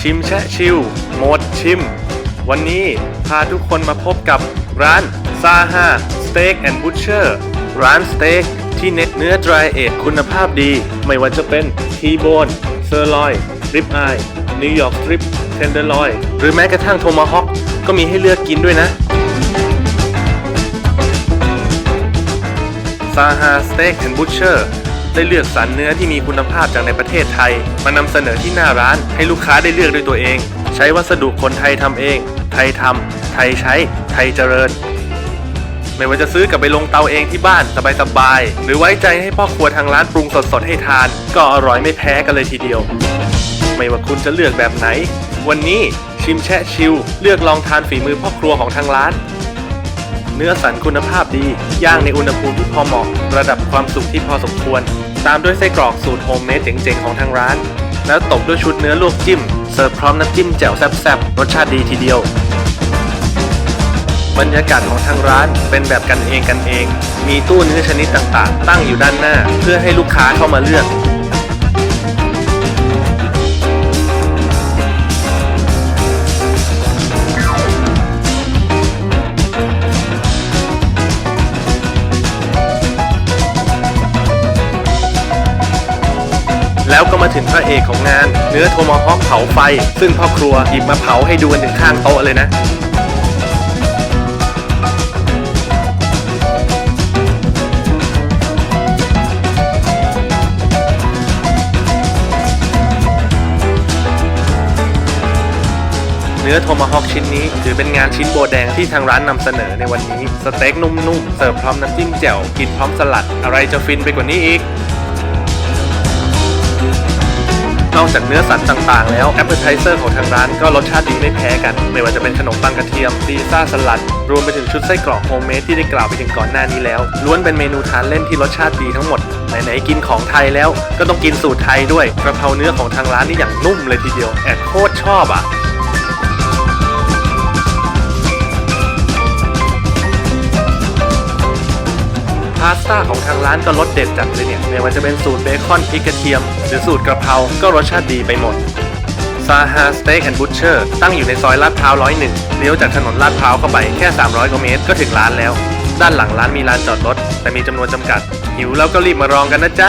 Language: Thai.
ชิมแชะชิวโหมดชิม วันนี้พาทุกคนมาพบกับร้านซาฮาสเต็กแอนด์บูชเชอร์ร้านสเต็กที่เน็ตเนื้อ dry ยเอทคุณภาพดี ไม่ว่าจะเป็นทีโบนเซอร์ลอยริบอายนิวยอร์กสตริปเทนเดอร์ลอยหรือแม้กระทั่งโทมาฮอคก็มีให้เลือกกินด้วยนะซาฮาสเต็กแอนด์บูชเชอร์ ได้เลือกสรรเนื้อที่มีคุณภาพจากในประเทศไทย มานำเสนอที่หน้าร้านให้ลูกค้าได้เลือกด้วยตัวเอง ใช้วัสดุคนไทยทำเอง ไทยทำไทยใช้ ไทยเจริญ ไม่ว่าจะซื้อกลับไปลงเตาเองที่บ้านสบายๆ หรือไว้ใจให้พ่อครัวทางร้านปรุงสดๆให้ทาน ก็อร่อยไม่แพ้กันเลยทีเดียว ไม่ว่าคุณจะเลือกแบบไหน วันนี้ชิมแชะชิลเลือกลองทานฝีมือพ่อครัวของทางร้าน เนื้อสันคุณภาพดี ย่างในอุณหภูมิที่พอเหมาะ ระดับความสุขที่พอสมควร ตามด้วยไส้กรอกสูตรโฮมเมดเจ๋งๆของทางร้าน แล้วตบด้วยชุดเนื้อลวกจิ้ม เสิร์ฟพร้อมน้ำจิ้มแจ่วแซ่บๆ รสชาติดีทีเดียว บรรยากาศของทางร้านเป็นแบบกันเองกันเอง มีตู้เนื้อชนิดต่างๆ ตั้งอยู่ด้านหน้า เพื่อให้ลูกค้าเข้ามาเลือก แล้วก็มาถึงพระเอกของงาน เนื้อโทมฮอกเผาไฟ ซึ่งพ่อครัวหยิบมาเผาให้ดูกันถึงข้างโต๊ะเลยนะเนื้อโทมาฮอกชิ้นนี้ ถือเป็นงานชิ้นโบแดงที่ทางร้านนำเสนอในวันนี้ สเต็กนุ่มๆ เสิร์ฟพร้อมน้ำจิ้มแจ่ว กินพร้อมสลัด อะไรจะฟินไปกว่านี้อีก นอกจากเนื้อสัตว์ต่างๆ แล้วแอปเปิลไทเซอร์ของทางร้านก็รสชาติดีไม่แพ้กัน ไม่ว่าจะเป็นขนมปังกระเทียมซีซ่าสลัด รวมไปถึงชุดไส้กรอกโฮมเมดที่ได้กล่าวไปถึงก่อนหน้านี้แล้ว ล้วนเป็นเมนูทานเล่นที่รสชาติดีทั้งหมด ไหนๆกินของไทยแล้วก็ต้องกินสูตรไทยด้วยกระเพราเนื้อของทางร้านนี่อย่างนุ่มเลยทีเดียวแอบโคตรชอบอะ พาสต้าของทางร้านก็รสเด็ดจัดเลยเนี่ยไม่ว่าจะเป็นสูตรเบคอนพริกกระเทียม หรือสูตรกระเพรา ก็รสชาติดีไปหมดซาฮาสเต็กแอนด์บูชเชอร์ตั้งอยู่ในซอยลาดพร้าวร้อยหนึ่งเลี้ยวจากถนนลาดพร้าวเข้าไปแค่ 300กว่าเมตรก็ถึงร้านแล้ว ด้านหลังร้านมีลานจอดรถ แต่มีจำนวนจำกัด หิวแล้วก็รีบมารองกันนะจ๊ะ